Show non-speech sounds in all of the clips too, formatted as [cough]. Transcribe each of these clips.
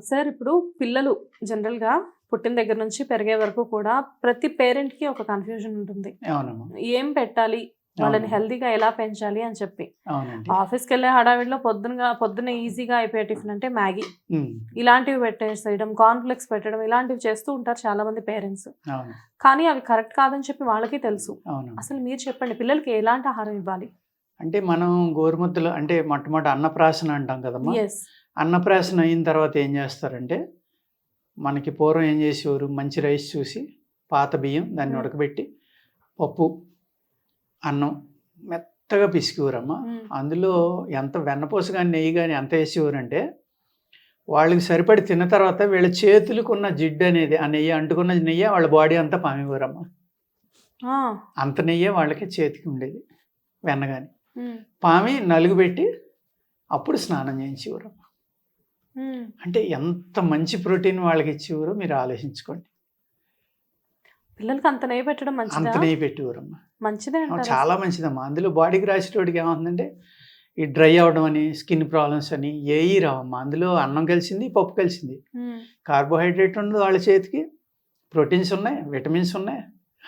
Sir ఇప్పుడు పిల్లలు జనరల్గా పుట్టిన దగ్గర నుంచి పెరిగే వరకు కూడా ప్రతి పేరెంట్కి ఒక కన్ఫ్యూజన్ ఉంటుంది. ఏం పెట్టాలి? వాళ్ళని. హెల్తీగా ఎలా పెంచాలి అని చెప్పి. ఆఫీస్కి వెళ్ళే హడావిడిలో పొద్దునగా పొద్దున ఈజీగా అయిపోయే టిఫిన్ అంటే మ్యాగీ. ఇలాంటివి పెట్టేసేయడం కాన్ఫ్లెక్స్ పెట్టడం ఇలాంటివి చేస్తూ ఉంటారు చాలా మంది పేరెంట్స్ కానీ అవి కరెక్ట్ కాదని చెప్పి వాళ్ళకి తెలుసు. అసలు మీరు చెప్పండి పిల్లలకి ఎలాంటి ఆహారం ఇవ్వాలి? అంటే మనం గోరుముద్దలు అంటే మొట్టమొదటి అన్నప్రాసన అంటాం కదమ్మా. అన్నప్రాసన అయిన తర్వాత ఏం చేస్తారంటే మనకి పూర్వం ఏం చేసేవారు? మంచి రైస్ చూసి పాత బియ్యం దాన్ని. ఉడకబెట్టి పప్పు అన్నం మెత్తగా పిసికివారమ్మ. అందులో ఎంత వెన్నపూస కానీ నెయ్యి కానీ ఎంత వేసేవారంటే వాళ్ళకి సరిపడి తిన్న తర్వాత వీళ్ళ చేతులకు ఉన్న జిడ్డు అనేది ఆ నెయ్యి అంటుకున్న నెయ్యి వాళ్ళ బాడీ అంతా పామేవారమ్మ. అంత నెయ్యే వాళ్ళకి చేతికి ఉండేది వెన్న కానీ పామి నలుగు పెట్టి అప్పుడు స్నానం చేయించేవారు అంటే ఎంత మంచి ప్రోటీన్ వాళ్ళకి ఇచ్చేవారో మీరు ఆలోచించుకోండి. పిల్లలకి అంత నెయ్యి పెట్టడం అంత నెయ్యి పెట్టేవారమ్మా. మంచిదే చాలా మంచిదమ్మా. అందులో బాడీకి రాసేటోడికి ఏమవుతుందంటే ఈ డ్రై అవడం అని స్కిన్ ప్రాబ్లమ్స్ అని ఏఈ రావమ్మా. అందులో అన్నం కలిసింది పప్పు కలిసింది. కార్బోహైడ్రేట్ ఉండదు వాళ్ళ చేతికి. ప్రోటీన్స్ ఉన్నాయి విటమిన్స్ ఉన్నాయి.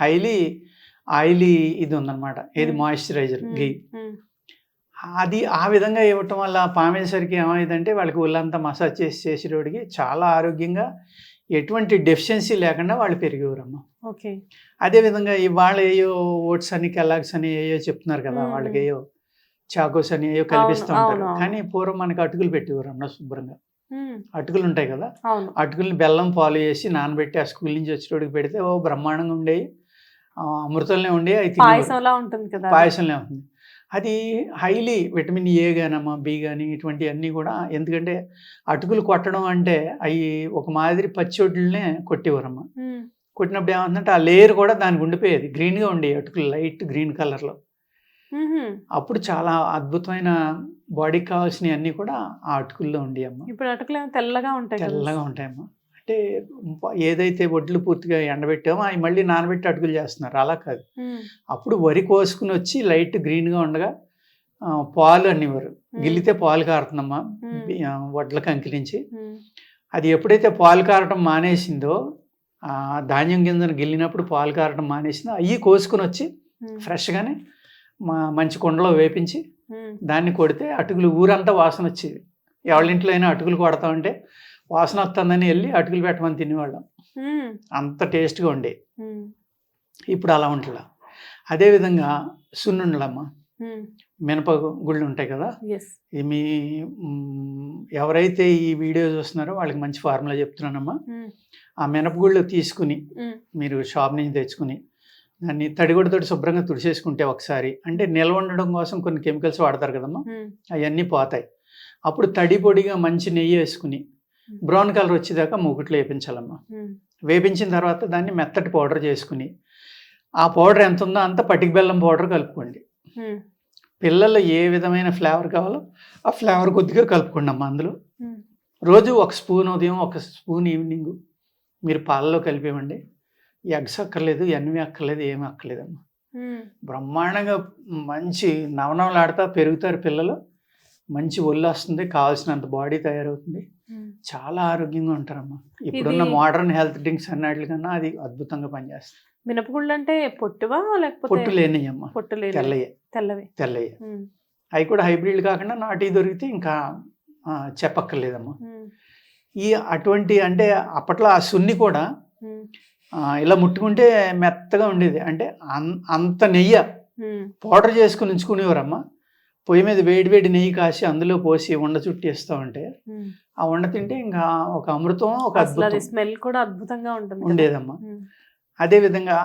హైలీ ఆయిలీ ఇది ఉందన్నమాట. ఏది. మాయిశ్చరైజర్ గీ అది ఆ విధంగా ఇవ్వటం వల్ల పామేసరికి ఏమైందంటే వాళ్ళకి ఒళ్ళంతా మసాజ్ చేసి చేసేటోడికి చాలా ఆరోగ్యంగా ఎటువంటి డెఫిషియన్సీ లేకుండా వాళ్ళు పెరిగేవారమ్మ. ఓకే. అదేవిధంగా ఇవాళ ఏయో ఓట్స్ అని కెలాగ్స్ అని ఏయో చెప్తున్నారు కదా. వాళ్ళకి ఏయో చాకోస్ అని ఏయో కల్పిస్తూ ఉంటారు. కానీ పూర్వం మనకి అటుకులు పెట్టేవారమ్మ శుభ్రంగా. అటుకులు ఉంటాయి కదా? అవును. అటుకుల్ని బెల్లం పాలు వేసి నానబెట్టి ఆ స్కూల్ నుంచి వచ్చేటోడికి పెడితే ఓ బ్రహ్మాండంగా ఉండేవి అమృతంలో ఉండేవి అవి తినేవారు. పాయసంలా ఉంటుంది కదా. పాయసంలో ఉంటుంది. అది హైలీ విటమిన్ ఏ గానమ్మా బి కానీ ఇటువంటివన్నీ కూడా ఎందుకంటే అటుకులు కొట్టడం అంటే అవి ఒక మాదిరి పచ్చొడ్లనే కొట్టేవారమ్మ. కొట్టినప్పుడు ఏమంటుందంటే ఆ లేయర్ కూడా దానికి ఉండిపోయేది. గ్రీన్గా ఉండేవి అటుకులు లైట్ గ్రీన్ కలర్లో. అప్పుడు చాలా అద్భుతమైన బాడీకి కావాల్సినవి అన్నీ కూడా ఆ అటుకుల్లో ఉండేవి అమ్మ. ఇప్పుడు అటుకులు తెల్లగా ఉంటాయి తెల్లగా ఉంటాయమ్మా. అంటే ఏదైతే వడ్లు పూర్తిగా ఎండబెట్టామో అవి మళ్ళీ నానబెట్టి అటుకులు చేస్తున్నారు. అలా కాదు. అప్పుడు వరి కోసుకుని వచ్చి లైట్ గ్రీన్గా ఉండగా పాలు అనేవారు గిల్లితే పాలు కారుతుందమ్మా. వడ్ల కంకి నుంచి. అది ఎప్పుడైతే పాలు కారటం మానేసిందో ఆ ధాన్యం గింజను గిల్లినప్పుడు పాలు కారటం మానేసిందో అవి కోసుకుని వచ్చి ఫ్రెష్గానే మా మంచి కుండలో వేపించి దాన్ని కొడితే అటుకులు ఊరంతా వాసన వచ్చేది. ఎవరి ఇంట్లో అయినా అటుకులు కొడతా ఉంటే వాసన వస్తుందని వెళ్ళి అటుకులు పెట్టమని తినేవాళ్ళం. అంత టేస్ట్గా ఉండే. ఇప్పుడు అలా ఉంటుందా అదేవిధంగా సున్నుండలమ్మ. మినప గుళ్ళు ఉంటాయి కదా? మీ ఎవరైతే ఈ వీడియో చూస్తున్నారో వాళ్ళకి మంచి ఫార్ములా చెప్తున్నానమ్మా. ఆ మినపగుళ్ళు తీసుకుని మీరు షాప్ నుంచి తెచ్చుకుని దాన్ని తడిగొడతో శుభ్రంగా తుడిచేసుకుంటే ఒకసారి అంటే నిల్వ ఉండడం కోసం కొన్ని కెమికల్స్ వాడతారు కదమ్మా? అవన్నీ పోతాయి. అప్పుడు తడి పొడిగా మంచి నెయ్యి వేసుకుని బ్రౌన్ కలర్ వచ్చేదాకా మూకుట్లో వేపించాలమ్మా. వేపించిన తర్వాత దాన్ని మెత్తటి పౌడర్ చేసుకుని ఆ పౌడర్ ఎంత ఉందో అంత పటిక బెల్లం పౌడర్ కలుపుకోండి. పిల్లలు ఏ విధమైన ఫ్లేవర్ కావాలో ఆ ఫ్లేవర్ కొద్దిగా కలుపుకోండి అమ్మా అందులో. రోజు ఒక స్పూన్ ఉదయం ఒక స్పూన్ ఈవినింగ్ మీరు పాలలో కలిపివ్వండి. ఎగ్స్ అక్కర్లేదు ఎన్వి అక్కర్లేదు ఏమీ అక్కర్లేదమ్మా. బ్రహ్మాండంగా మంచి నవనవలాడుతా పెరుగుతారు పిల్లలు. మంచి ఒళ్ళు వస్తుంది కావాల్సినంత బాడీ తయారవుతుంది. చాలా ఆరోగ్యంగా ఉంటారమ్మా. ఇప్పుడున్న మోడర్న్ హెల్త్ డ్రింక్స్ అన్నిటికన్నా అది అద్భుతంగా పనిచేస్తుంది. మినపగుళ్ళు అంటే పొట్టువా లేకపోతే పొట్టు లేనియమ్మా పొట్టు తెల్లయ్యే. తెల్లవి. తెల్లయ్యే. అవి కూడా హైబ్రిడ్ కాకుండా నాటి దొరికితే ఇంకా చెప్పక్కర్లేదమ్మా. ఈ అటువంటి అంటే అప్పట్లో ఆ సున్ని కూడా ఇలా ముట్టుకుంటే మెత్తగా ఉండేది. అంటే అంత నెయ్యి పౌడర్ చేసుకుని ఉంచుకునేవారమ్మా. పొయ్యి మీద వేడి వేడి నెయ్యి కాసి అందులో పోసి ఉండ చుట్టి ఇస్తూ ఉంటే. ఆ ఉండ తింటే ఇంకా ఒక అమృతం ఒక అద్భుతం. స్మెల్ కూడా అద్భుతంగా ఉంటుంది. ఉండేదమ్మా. అదేవిధంగా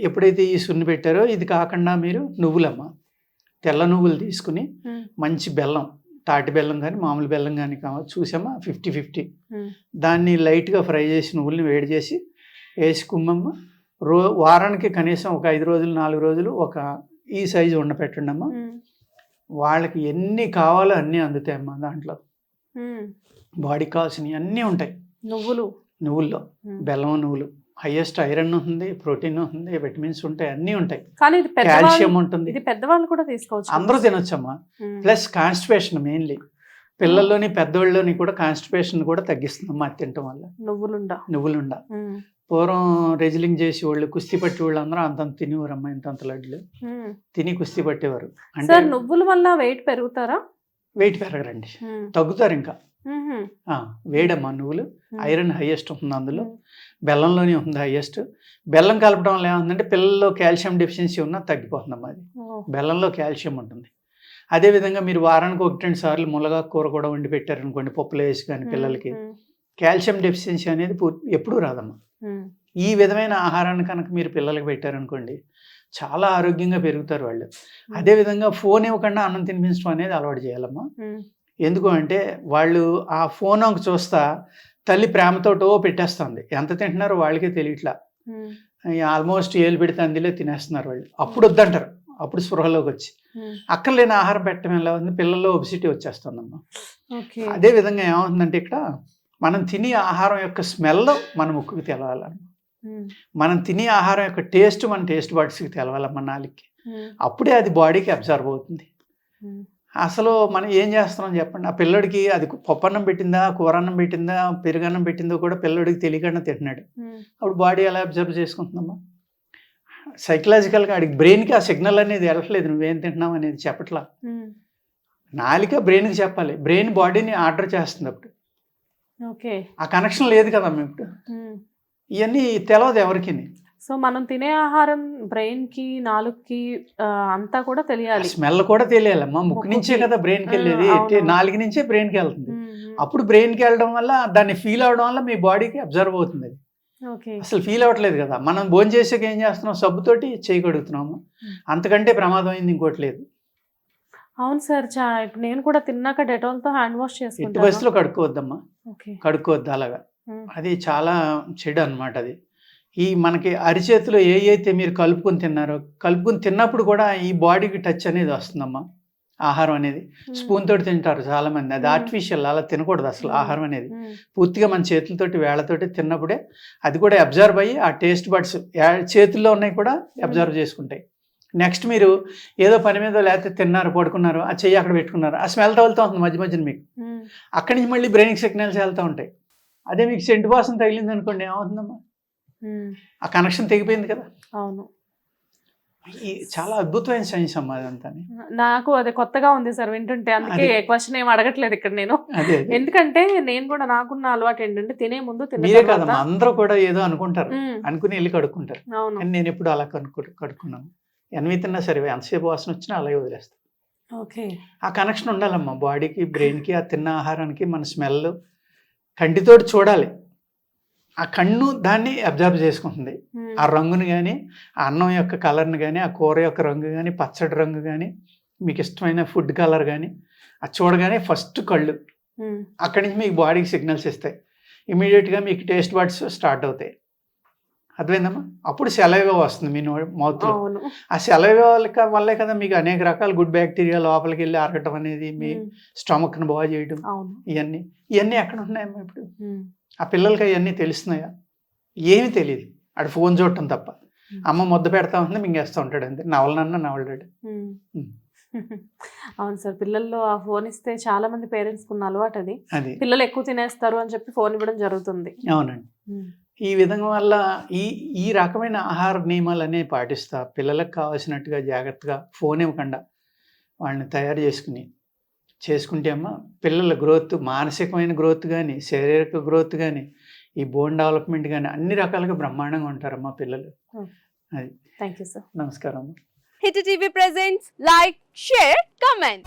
ఎప్పుడైతే ఈ సున్ని పెట్టారో ఇది కాకుండా మీరు నువ్వులమ్మ తెల్ల నువ్వులు తీసుకుని మంచి బెల్లం తాటి బెల్లం కానీ మామూలు బెల్లం కానీ కావాలి చూసామా? Fifty fifty. దాన్ని లైట్గా ఫ్రై చేసి నువ్వుల్ని వేడి చేసి వేసి కుమ్మమ్మ. రో వారానికి కనీసం ఒక ఐదు రోజులు నాలుగు రోజులు ఒక ఈ సైజు ఉండ పెట్టండి అమ్మ ఉమ్, వాళ్ళకి ఎన్ని కావాలో అన్నీ అందుతాయమ్మా దాంట్లో. ఉమ్. బాడీకి కావాల్సినవి అన్నీ ఉంటాయి. నువ్వులు. నువ్వుల్లో. బెల్లం నువ్వులు. హైయెస్ట్ ఐరన్ ఉంది ప్రోటీన్ ఉంది విటమిన్స్ ఉంటాయి అన్నీ ఉంటాయి. కానీ ఇది కాల్షియం ఉంటుంది. ఇది పెద్దవాళ్ళు కూడా తీసుకోవచ్చు. అందరూ తినొచ్చమ్మా. Plus constipation mainly. పిల్లల్లోని పెద్దోళ్ళలోని కూడా కాన్స్టిపేషన్ కూడా తగ్గిస్తుందమ్మా అది తినటం వల్ల. నువ్వులుండ. నువ్వులుండ. పూర్వం రెజిలింగ్ చేసి వాళ్ళు కుస్తీ పట్టి వాళ్ళు అందరూ అంతంత తినేవారమ్మా ఇంతంత లడ్లు. తిని కుస్తీ పట్టేవారు. అంటే నువ్వుల వల్ల వెయిట్ పెరుగుతారా? వెయిట్ పెరగరండి. తగ్గుతారు ఇంకా. వేడమ్మా నువ్వులు. ఐరన్ హైయెస్ట్ ఉంటుంది అందులో. బెల్లంలోనే ఉంది హైయెస్ట్. బెల్లం కలపడం వల్ల ఏముందంటే పిల్లల్లో కాల్షియం డెఫిషియన్సీ ఉన్నా తగ్గిపోతుందమ్మా అది. బెల్లంలో కాల్షియం ఉంటుంది. అదేవిధంగా మీరు వారానికి ఒకటి రెండు సార్లు ములగా కూర కూడా వండి పెట్టారనుకోండి పప్పులో వేసి కానీ పిల్లలకి. కాల్షియం డెఫిషియన్సీ అనేది ఎప్పుడూ రాదమ్మా. ఈ విధమైన ఆహారాన్ని కనుక మీరు పిల్లలకి పెట్టారనుకోండి చాలా ఆరోగ్యంగా పెరుగుతారు వాళ్ళు. అదేవిధంగా ఫోన్ ఇవ్వకుండా అన్నం తినిపించడం అనేది అలవాటు చేయాలమ్మా. ఎందుకు అంటే వాళ్ళు ఆ ఫోన్ ఒక చూస్తా తల్లి ప్రేమతోటో పెట్టేస్తుంది. ఎంత తింటున్నారో వాళ్ళకే తెలియట్లా. ఆల్మోస్ట్ ఏలు పెడితే అందులో తినేస్తున్నారు వాళ్ళు. అప్పుడు వద్దంటారు. అప్పుడు స్పృహలోకి వచ్చి. అక్కర్లేని ఆహారం పెట్టడం ఎలా ఉంది? పిల్లల్లో ఒబిసిటీ వచ్చేస్తుందమ్మా. అదే విధంగా ఏమవుతుందంటే ఇక్కడ మనం తినే ఆహారం యొక్క స్మెల్ మన ముక్కుకి తెలవాలన్నమాట. ఉమ్, మనం తినే ఆహారం యొక్క టేస్ట్ మన టేస్ట్ బడ్స్కి తెలవాలమ్మ నాలుగుకి ఉమ్, అప్పుడే అది బాడీకి అబ్జర్వ్ అవుతుంది. అసలు మనం ఏం చేస్తున్నాం చెప్పండి? ఆ పిల్లడికి అది పప్పన్నం పెట్టిందా కూరన్నం పెట్టిందా పెరుగన్నం పెట్టిందో కూడా పిల్లడికి తెలియకుండా తింటున్నాడు. అప్పుడు బాడీ ఎలా అబ్జర్వ్ చేసుకుంటుందమ్మా? సైకలాజికల్గా ఆడికి బ్రెయిన్కి ఆ సిగ్నల్ అనేది వెళ్ళట్లేదు. నువ్వేం తింటున్నావు అనేది చెప్పట్లా. నాలిక బ్రెయిన్కి చెప్పాలి. బ్రెయిన్ బాడీని ఆర్డర్ చేస్తుంది అప్పుడు. ఆ కనెక్షన్ లేదు ఇప్పుడు. ఉమ్. ఇవన్నీ తెలియదు ఎవరికి సో మనం తినే ఆహారం బ్రెయిన్కి నాలుగుకి అంతా కూడా తెలియాలి. స్మెల్ కూడా తెలియాలమ్మా. ముక్కు ముక్కుకి. నుంచే కదా బ్రెయిన్కి వెళ్ళేది. నాలుగు నుంచే బ్రెయిన్కి వెళ్తుంది. అప్పుడు బ్రెయిన్కి వెళ్ళడం వల్ల దాన్ని ఫీల్ అవడం వల్ల మీ బాడీకి అబ్జర్వ్ అవుతుంది అది. అసలు ఫీల్ అవ్వట్లేదు కదా. మనం భోజనం చేసాక ఏం చేస్తున్నాం? సబ్బుతోటి చేయగలుగుతున్నాము. అంతకంటే ప్రమాదం అయింది ఇంకోటి లేదు. అవును సార్ చా ఇప్పుడు నేను కూడా తిన్నాక డెటాల్తో హ్యాండ్ వాష్ ఎట్టి చేసుకుంటాను. వయసులో కడుక్కోవద్దమ్మా. కడుక్కోవద్దు అలాగా. అది చాలా చెడు అన్నమాట అది. ఈ మనకి అరిచేతిలో ఏ అయితే మీరు కలుపుకొని తిన్నారో కలుపుకొని తిన్నప్పుడు కూడా ఈ బాడీకి టచ్ అనేది వస్తుందమ్మా ఆహారం అనేది. స్పూన్ తోటి తింటారు చాలా మంది అది. ఆర్టిఫిషియల్ అలా తినకూడదు అసలు. ఆహారం అనేది. పూర్తిగా మన చేతులతోటి వేళ్ళతోటి తిన్నప్పుడే అది కూడా అబ్జర్వ్ అయ్యి ఆ టేస్ట్ బడ్స్ చేతుల్లో ఉన్నాయి కూడా అబ్జర్వ్ చేసుకుంటాయి. నెక్స్ట్ మీరు ఏదో పని మీద లేకపోతే తిన్నారు పడుకున్నారు ఆ చెయ్యి అక్కడ పెట్టుకున్నారు ఆ స్మెల్ తగులుతూ ఉంటుంది మధ్య మధ్యన మీకు. అక్కడి నుంచి మళ్ళీ బ్రెయిన్కి సిగ్నల్స్ వెళ్తూ ఉంటాయి. అదే మీకు సెంటు వాసన తగిలింది అనుకోండి ఏమవుతుందమ్మా ఆ కనెక్షన్ తెగిపోయింది కదా. అవును. చాలా అద్భుతమైన సైన్స్ అమ్మా అదంతా. నాకు అది కొత్తగా ఉంది సార్ వింటుంటే అందుకే అదే. క్వశ్చన్ ఏం అడగట్లేదు ఇక్కడ నేను. ఎందుకంటే నేను కూడా నాకున్న అలవాటు ఏంటంటే తినే ముందు తర్వాత కదమ్మా అందరూ కూడా ఏదో అనుకుంటారు. అనుకుని వెళ్ళి కడుక్కుంటారు. నేను ఎప్పుడు అలా కనుక్కు కడుక్కున్నాను. ఎనిమిది తిన్నా సరే ఎంతసేపు వాసన వచ్చినా అలాగే వదిలేస్తాను ఓకే. ఆ కనెక్షన్ ఉండాలమ్మా. బాడీకి బ్రెయిన్కి ఆ తిన్న ఆహారానికి మన స్మెల్ కంటితోటి చూడాలి. ఆ కన్ను దాన్ని అబ్జర్వ్ చేసుకుంటుంది. ఆ రంగుని కానీ ఆ అన్నం యొక్క కలర్ని కానీ ఆ కూర యొక్క రంగు కానీ పచ్చడి రంగు కానీ మీకు ఇష్టమైన ఫుడ్ కలర్ కానీ అది చూడగానే ఫస్ట్ కళ్ళు. అక్కడి నుంచి మీకు బాడీకి సిగ్నల్స్ ఇస్తాయి. ఇమీడియట్గా మీకు టేస్ట్ బడ్స్ స్టార్ట్ అవుతాయి. అర్థమైందమ్మా? అప్పుడు సెలవుగా వస్తుంది మీ మౌత్లో అవును. ఆ సెలవు వల్లే కదా మీకు అనేక రకాల గుడ్ బ్యాక్టీరియా లోపలికి వెళ్ళి అరగటం అనేది మీ స్టమక్ను బాగా చేయడం అవును. ఇవన్నీ ఇవన్నీ ఎక్కడ ఉన్నాయమ్మా ఇప్పుడు? ఆ పిల్లలకి అవన్నీ తెలుస్తున్నాయా? ఏమీ తెలియదు. ఆడు ఫోన్ చూడటం తప్ప. అమ్మ ముద్ద పెడతా ఉంటుంది మింగేస్తూ ఉంటాడు అంతే. నవలనన్నా నవలడాడు. [laughs] అవును సార్ పిల్లల్లో ఆ ఫోన్ ఇస్తే చాలా మంది పేరెంట్స్ ఉన్న అలవాటు అది. పిల్లలు ఎక్కువ తినేస్తారు అని చెప్పి ఫోన్ ఇవ్వడం జరుగుతుంది. అవునండి. ఈ విధంగా వల్ల ఈ ఈ రకమైన ఆహార నియమాలు అనేవి పాటిస్తా. పిల్లలకు కావాల్సినట్టుగా జాగ్రత్తగా ఫోన్ ఇవ్వకుండా వాళ్ళని తయారు చేసుకుని చేసుకుంటే అమ్మ పిల్లల గ్రోత్ మానసికమైన గ్రోత్ కానీ శారీరక గ్రోత్ కానీ ఈ బోన్ డెవలప్మెంట్ కానీ అన్ని రకాలుగా బ్రహ్మాండంగా ఉంటారమ్మా పిల్లలు. థ్యాంక్ యూ సార్ నమస్కారం అమ్మా. Hit TV presents like share comment.